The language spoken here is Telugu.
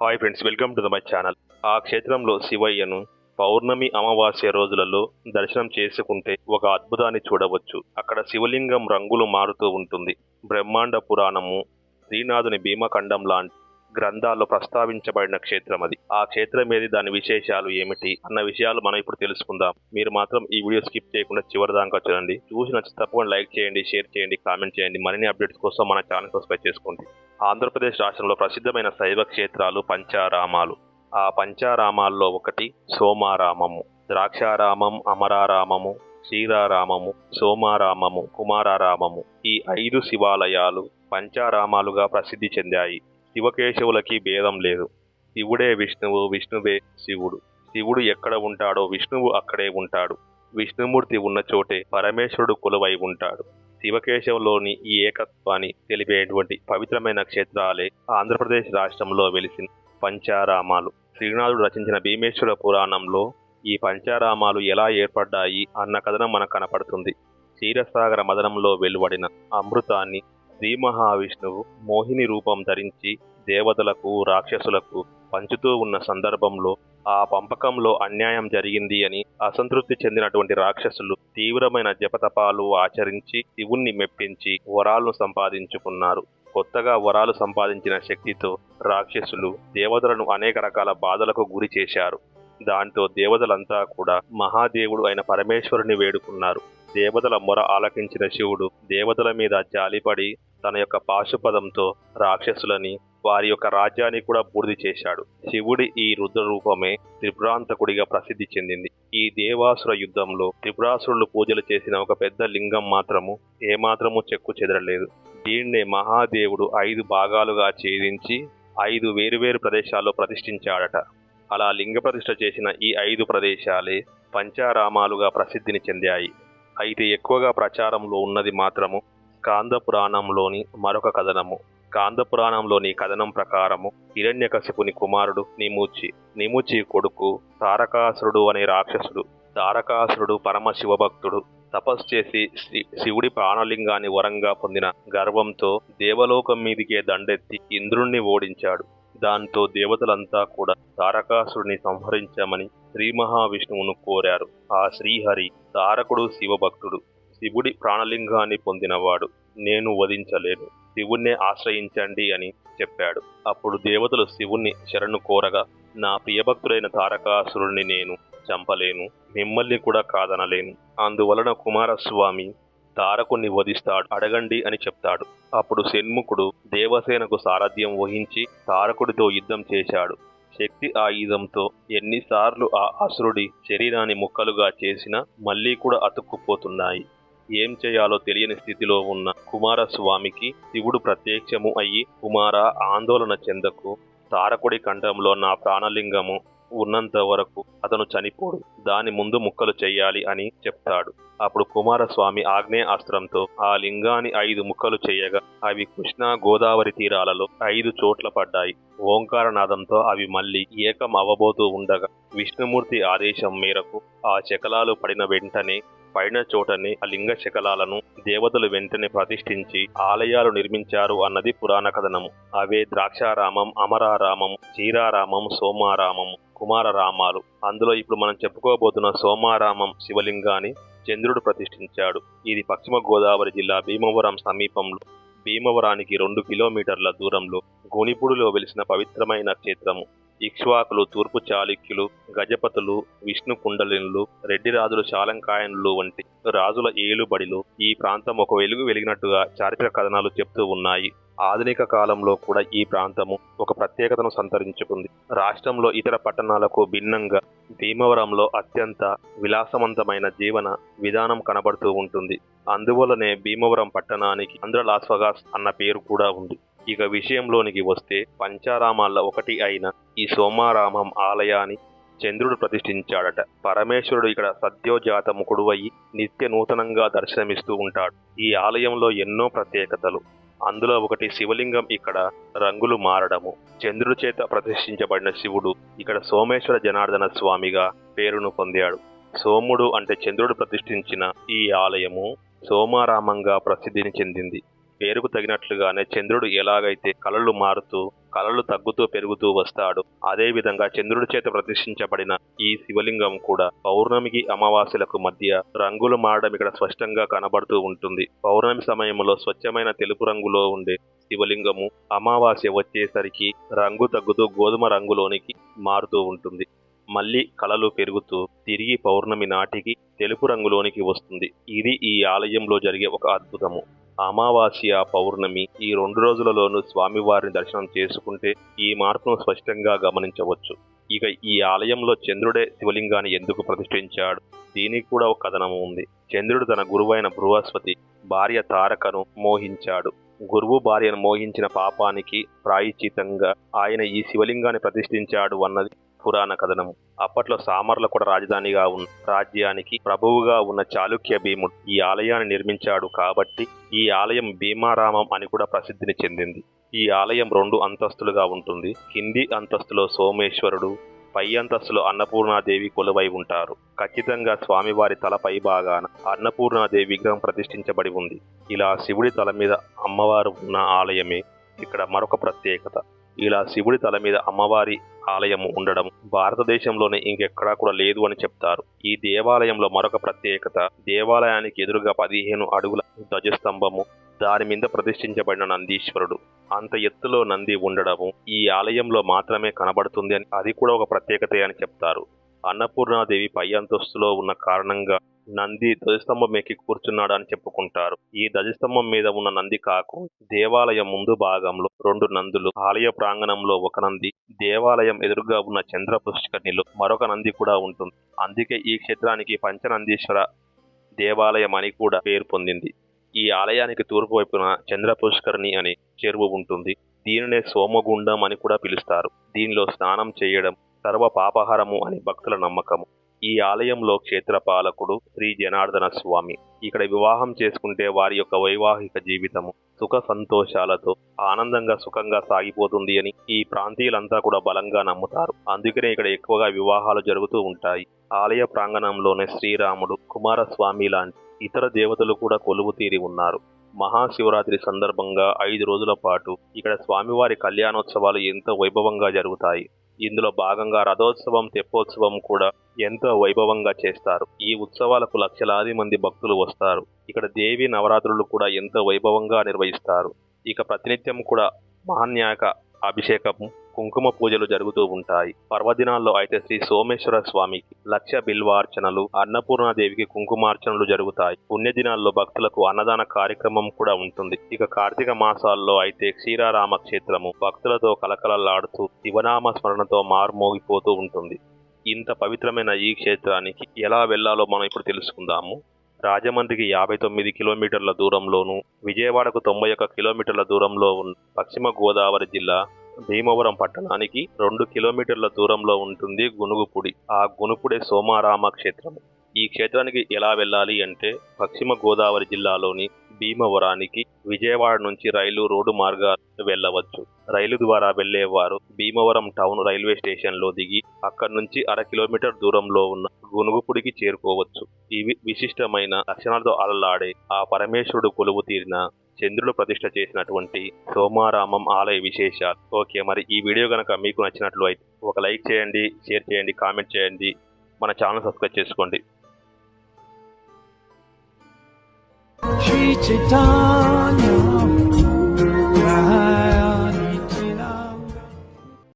Hi friends welcome to the my channel ఆ క్షేత్రంలో శివయ్యను పౌర్ణమి అమావాస్య రోజులలో దర్శనం చేసుకుంటే ఒక అద్భుతాన్ని చూడవచ్చు. అక్కడ శివలింగం రంగులు మారుతూ ఉంటుంది. బ్రహ్మాండ పురాణము శ్రీనాథుని భీమఖండం లాంటి గ్రంథాల్లో ప్రస్తావించబడిన క్షేత్రం అది. ఆ క్షేత్రం ఏది? దాని విశేషాలు ఏమిటి? అన్న విషయాలు మనం ఇప్పుడు తెలుసుకుందాం. మీరు మాత్రం ఈ వీడియో స్కిప్ చేయకుండా చివరి దాకా చూడండి. చూసి నచ్చితే తప్పకుండా లైక్ చేయండి షేర్ చేయండి కామెంట్ చేయండి. మరిన్ని అప్డేట్స్ కోసం మన ఛానల్ సబ్స్క్రైబ్ చేసుకోండి. ఆంధ్రప్రదేశ్ రాష్ట్రంలో ప్రసిద్ధమైన శైవ క్షేత్రాలు పంచారామాలు. ఆ పంచారామాల్లో ఒకటి సోమారామము. ద్రాక్షారామం అమరారామము శ్రీరారామము సోమారామము కుమారారామము. ఈ ఐదు శివాలయాలు పంచారామాలుగా ప్రసిద్ధి చెందాయి. శివకేశవులకి భేదం లేదు. శివుడే విష్ణువు విష్ణువే శివుడు. శివుడు ఎక్కడ ఉంటాడో విష్ణువు అక్కడే ఉంటాడు. విష్ణుమూర్తి ఉన్న చోటే పరమేశ్వరుడు కొలువై ఉంటాడు. శివకేశవులోని ఈ ఏకత్వాన్ని తెలిపేటువంటి పవిత్రమైన క్షేత్రాలే ఆంధ్రప్రదేశ్ రాష్ట్రంలో వెలిసిన పంచారామాలు. శ్రీనాథుడు రచించిన భీమేశ్వర పురాణంలో ఈ పంచారామాలు ఎలా ఏర్పడ్డాయి అన్న కథనం మనకు కనపడుతుంది. క్షీరసాగర మదనంలో వెలువడిన అమృతాన్ని శ్రీ మహావిష్ణువు మోహిని రూపం ధరించి దేవతలకు రాక్షసులకు పంచుతూ ఉన్న సందర్భంలో ఆ పంపకంలో అన్యాయం జరిగింది అని అసంతృప్తి చెందినటువంటి రాక్షసులు తీవ్రమైన జపతపాలు ఆచరించి శివుణ్ణి మెప్పించి వరాలను సంపాదించుకున్నారు. కొత్తగా వరాలు సంపాదించిన శక్తితో రాక్షసులు దేవతలను అనేక రకాల బాధలకు గురి చేశారు. దాంతో దేవతలంతా కూడా మహాదేవుడు అయిన పరమేశ్వరుని వేడుకున్నారు. దేవతల మొర ఆలకించిన శివుడు దేవతల మీద జాలిపడి తన యొక్క పాశుపదంతో రాక్షసులని వారి యొక్క రాజ్యాన్ని కూడా బూడిది చేశాడు. శివుడి ఈ రుద్ర రూపమే త్రిపురాంతకుడిగా ప్రసిద్ధి చెందింది. ఈ దేవాసుర యుద్ధంలో త్రిపురాసురులు పూజలు చేసిన ఒక పెద్ద లింగం మాత్రము ఏమాత్రము చెక్కు చెదరలేదు. దీన్నే మహాదేవుడు ఐదు భాగాలుగా ఛేదించి ఐదు వేరువేరు ప్రదేశాల్లో ప్రతిష్ఠించాడట. అలా లింగ ప్రతిష్ఠ చేసిన ఈ ఐదు ప్రదేశాలే పంచారామాలుగా ప్రసిద్ధిని చెందాయి. అయితే ఎక్కువగా ప్రచారంలో ఉన్నది మాత్రము కాందపురాణంలోని మరొక కథనము. కాందపురాణంలోని కథనం ప్రకారము హిరణ్యకశిపుని కుమారుడు నిముచి నిముచి కొడుకు తారకాసురుడు అనే రాక్షసుడు తారకాసురుడు పరమ శివభక్తుడు తపస్సు చేసి శ్రీ శివుడి ప్రాణలింగాన్ని వరంగా పొందిన గర్వంతో దేవలోకం మీదికే దండెత్తి ఇంద్రుణ్ణి ఓడించాడు. దాంతో దేవతలంతా కూడా తారకాసురుని సంహరించమని శ్రీ మహావిష్ణువును కోరారు. ఆ శ్రీహరి తారకుడు శివభక్తుడు. శివుడి ప్రాణలింగాన్ని పొందినవాడు. నేను వధించలేను. శివుణ్ణే ఆశ్రయించండి అని చెప్పాడు. అప్పుడు దేవతలు శివుణ్ణి శరణు కోరగా నా ప్రియభక్తుడైన తారకాసురుణ్ణి నేను చంపలేను. మిమ్మల్ని కూడా కాదనలేను. అందువలన కుమారస్వామి తారకుణ్ణి వధిస్తాడు అడగండి అని చెప్తాడు. అప్పుడు షణ్ముఖుడు దేవసేనకు సారథ్యం వహించి తారకుడితో యుద్ధం చేశాడు. శక్తి ఆయుధంతో ఎన్నిసార్లు ఆ అసురుడి శరీరాన్ని ముక్కలుగా చేసినా మళ్ళీ కూడా అతుక్కుపోతున్నాయి. ఏం చేయాలో తెలియని స్థితిలో ఉన్న కుమారస్వామికి శివుడు ప్రత్యక్షము అయ్యి కుమార ఆందోళన చెందకు. తారకుడి ఖండంలో నా ప్రాణలింగము ఉన్నంత వరకు అతను చనిపోడు. దాని ముందు ముక్కలు చేయాలి అని చెప్తాడు. అప్పుడు కుమారస్వామి ఆగ్నేయాస్త్రంతో ఆ లింగాన్ని ఐదు ముక్కలు చేయగా అవి కృష్ణా గోదావరి తీరాలలో ఐదు చోట్ల పడ్డాయి. ఓంకారనాదంతో అవి మళ్ళీ ఏకం అవ్వబోతూ ఉండగా విష్ణుమూర్తి ఆదేశం మేరకు ఆ శకలాలు పడిన వెంటనే పడిన చోటనే ఆ లింగ శకలాలను దేవతలు వెంటనే ప్రతిష్ఠించి ఆలయాలు నిర్మించారు అన్నది పురాణ కథనము. అవే ద్రాక్షారామం అమరారామం చీరారామం సోమారామం కుమారరామాలు. అందులో ఇప్పుడు మనం చెప్పుకోబోతున్న సోమారామం శివలింగాన్ని చంద్రుడు ప్రతిష్ఠించాడు. ఇది పశ్చిమ గోదావరి జిల్లా భీమవరం సమీపంలో. భీమవరానికి రెండు కిలోమీటర్ల దూరంలో గోనిపుడులో వెలిసిన పవిత్రమైన క్షేత్రము. ఇక్ష్వాకులు తూర్పు చాళుక్యులు గజపతులు విష్ణు కుండలినులు రెడ్డిరాజులు శాలంకాయనులు వంటి రాజుల ఏలుబడిలో ఈ ప్రాంతం ఒక వెలుగు వెలిగినట్టుగా చారిత్రక కథనాలు చెప్తూ ఉన్నాయి. ఆధునిక కాలంలో కూడా ఈ ప్రాంతము ఒక ప్రత్యేకతను సంతరించుకుంది. రాష్ట్రంలో ఇతర పట్టణాలకు భిన్నంగా భీమవరంలో అత్యంత విలాసవంతమైన జీవన విధానం కనబడుతూ ఉంటుంది. అందువలనే భీమవరం పట్టణానికి ఆంధ్ర లాస్ అన్న పేరు కూడా ఉంది. ఇక విషయంలోనికి వస్తే పంచారామాల్లో ఒకటి అయిన ఈ సోమారామం ఆలయాన్ని చంద్రుడు ప్రతిష్ఠించాడట. పరమేశ్వరుడు ఇక్కడ సద్యోజాత ముకుడువయి నిత్య నూతనంగా దర్శనమిస్తూ ఉంటాడు. ఈ ఆలయంలో ఎన్నో ప్రత్యేకతలు. అందులో ఒకటి శివలింగం ఇక్కడ రంగులు మారడము. చంద్రుడి చేత ప్రతిష్ఠించబడిన శివుడు ఇక్కడ సోమేశ్వర జనార్దన స్వామిగా పేరును పొందాడు. సోముడు అంటే చంద్రుడు ప్రతిష్ఠించిన ఈ ఆలయము సోమారామంగా ప్రసిద్ధిని చెందింది. పేరుకు తగినట్లుగానే చంద్రుడు ఎలాగైతే కళలు మారుతూ కళలు తగ్గుతూ పెరుగుతూ వస్తాడు అదేవిధంగా చంద్రుడి చేత ప్రతిష్ఠించబడిన ఈ శివలింగం కూడా పౌర్ణమికి అమావాస్యలకు మధ్య రంగులు మారడం ఇక్కడ స్పష్టంగా కనబడుతూ ఉంటుంది. పౌర్ణమి సమయంలో స్వచ్ఛమైన తెలుపు రంగులో ఉండే శివలింగము అమావాస్య వచ్చేసరికి రంగు తగ్గుతూ గోధుమ రంగులోనికి మారుతూ ఉంటుంది. మళ్ళీ కళలు పెరుగుతూ తిరిగి పౌర్ణమి నాటికి తెలుపు రంగులోనికి వస్తుంది. ఇది ఈ ఆలయంలో జరిగే ఒక అద్భుతము. అమావాస్య పౌర్ణమి ఈ రెండు రోజులలోనూ స్వామివారిని దర్శనం చేసుకుంటే ఈ మార్పును స్పష్టంగా గమనించవచ్చు. ఇక ఈ ఆలయంలో చంద్రుడే శివలింగాన్ని ఎందుకు ప్రతిష్ఠించాడు? దీనికి కూడా ఒక కథనము ఉంది. చంద్రుడు తన గురువైన బృహస్పతి భార్య తారకను మోహించాడు. గురువు భార్యను మోహించిన పాపానికి ప్రాయశ్చితంగా ఆయన ఈ శివలింగాన్ని ప్రతిష్ఠించాడు అన్నది పురాణ కథనం అప్పట్లో సామర్ల కూడా రాజధానిగా ఉన్న రాజ్యానికి ప్రభువుగా ఉన్న చాళుక్య భీముడు ఈ ఆలయాన్ని నిర్మించాడు కాబట్టి ఈ ఆలయం భీమారామం అని కూడా ప్రసిద్ధిని చెందింది. ఈ ఆలయం రెండు అంతస్తులుగా ఉంటుంది. కింది అంతస్తులో సోమేశ్వరుడు పై అంతస్తులో అన్నపూర్ణాదేవి కొలువై ఉంటారు. ఖచ్చితంగా స్వామివారి తల పై భాగాన అన్నపూర్ణాదేవి విగ్రహం ప్రతిష్ఠించబడి ఉంది. ఇలా శివుడి తల మీద అమ్మవారు ఉన్న ఆలయమే ఇక్కడ మరొక ప్రత్యేకత. ఇలా శివుడి తల మీద అమ్మవారి ఆలయము ఉండడం భారతదేశంలోనే ఇంకెక్కడా కూడా లేదు అని చెప్తారు. ఈ దేవాలయంలో మరొక ప్రత్యేకత దేవాలయానికి ఎదురుగా పదిహేను అడుగుల ధ్వజస్తంభము దాని మీద ప్రతిష్ఠించబడిన నందీశ్వరుడు. అంత ఎత్తులో నంది ఉండడము ఈ ఆలయంలో మాత్రమే కనబడుతుంది అని అది కూడా ఒక ప్రత్యేకతే అని చెప్తారు. అన్నపూర్ణాదేవి పై అంతస్తులో ఉన్న కారణంగా నంది ధ్వజస్తంభం ఎక్కి కూర్చున్నాడు అని చెప్పుకుంటారు. ఈ ధ్వజస్తంభం మీద ఉన్న నంది కాకు దేవాలయం ముందు భాగంలో రెండు నందులు ఆలయ ప్రాంగణంలో ఒక నంది దేవాలయం ఎదురుగా ఉన్న చంద్ర పుష్కరిణిలో మరొక నంది కూడా ఉంటుంది. అందుకే ఈ క్షేత్రానికి పంచనందీశ్వర దేవాలయం అని కూడా పేరు పొందింది. ఈ ఆలయానికి తూర్పు వైపున చంద్ర పుష్కరిణి అనే చెరువు ఉంటుంది. దీనినే సోమగుండం అని కూడా పిలుస్తారు. దీనిలో స్నానం చేయడం సర్వ పాపహరము అని భక్తుల నమ్మకము. ఈ ఆలయంలో క్షేత్రపాలకుడు శ్రీ జనార్దన స్వామి. ఇక్కడ వివాహం చేసుకుంటే వారి యొక్క వైవాహిక జీవితము సుఖ సంతోషాలతో ఆనందంగా సుఖంగా సాగిపోతుంది అని ఈ ప్రాంతీయులంతా కూడా బలంగా నమ్ముతారు. అందుకనే ఇక్కడ ఎక్కువగా వివాహాలు జరుగుతూ ఉంటాయి. ఆలయ ప్రాంగణంలోనే శ్రీరాముడు కుమారస్వామి లాంటి ఇతర దేవతలు కూడా కొలువు తీరి ఉన్నారు. మహాశివరాత్రి సందర్భంగా ఐదు రోజుల పాటు ఇక్కడ స్వామివారి కళ్యాణోత్సవాలు ఎంతో వైభవంగా జరుగుతాయి. ఇందులో భాగంగా రథోత్సవం తెప్పోత్సవం కూడా ఎంతో వైభవంగా చేస్తారు. ఈ ఉత్సవాలకు లక్షలాది మంది భక్తులు వస్తారు. ఇక్కడ దేవి నవరాత్రులు కూడా ఎంతో వైభవంగా నిర్వహిస్తారు. ఇక ప్రతినిత్యం కూడా మహాన్యాక అభిషేకం కుంకుమ పూజలు జరుగుతూ ఉంటాయి. పర్వదినాల్లో అయితే శ్రీ సోమేశ్వర స్వామికి లక్ష బిల్వార్చనలు అన్నపూర్ణాదేవికి కుంకుమార్చనలు జరుగుతాయి. పుణ్యదినాల్లో భక్తులకు అన్నదాన కార్యక్రమం కూడా ఉంటుంది. ఇక కార్తీక మాసాల్లో అయితే క్షీరారామ క్షేత్రము భక్తులతో కలకలలాడుతూ శివనామ స్మరణతో మారుమోగిపోతూ ఉంటుంది. ఇంత పవిత్రమైన ఈ క్షేత్రానికి ఎలా వెళ్ళాలో మనం ఇప్పుడు తెలుసుకుందాము. రాజమండ్రికి యాభై తొమ్మిది కిలోమీటర్ల దూరంలోను విజయవాడకు తొంభై ఒక్క కిలోమీటర్ల దూరంలో ఉన్న పశ్చిమ గోదావరి జిల్లా భీమవరం పట్టణానికి రెండు కిలోమీటర్ల దూరంలో ఉంటుంది గునుగుపుడి. ఆ గునుపుడే సోమారామ క్షేత్రం ఈ క్షేత్రానికి ఎలా వెళ్ళాలి అంటే పశ్చిమ గోదావరి జిల్లాలోని భీమవరానికి విజయవాడ నుంచి రైలు రోడ్డు మార్గాలు వెళ్ళవచ్చు. రైలు ద్వారా వెళ్ళేవారు భీమవరం టౌన్ రైల్వే స్టేషన్లో దిగి అక్కడి నుంచి అర కిలోమీటర్ దూరంలో ఉన్న గునుగుపుడికి చేరుకోవచ్చు. ఇవి విశిష్టమైన లక్షణాలతో అలలాడే ఆ పరమేశ్వరుడు కొలువు తీరిన చంద్రుడు ప్రతిష్ట చేసినటువంటి సోమారామం ఆలయ విశేషాలు. ఓకే మరి ఈ వీడియో కనుక మీకు నచ్చినట్లు అయితే ఒక లైక్ చేయండి షేర్ చేయండి కామెంట్ చేయండి. మన ఛానల్ సబ్స్క్రైబ్ చేసుకోండి. శ్రీ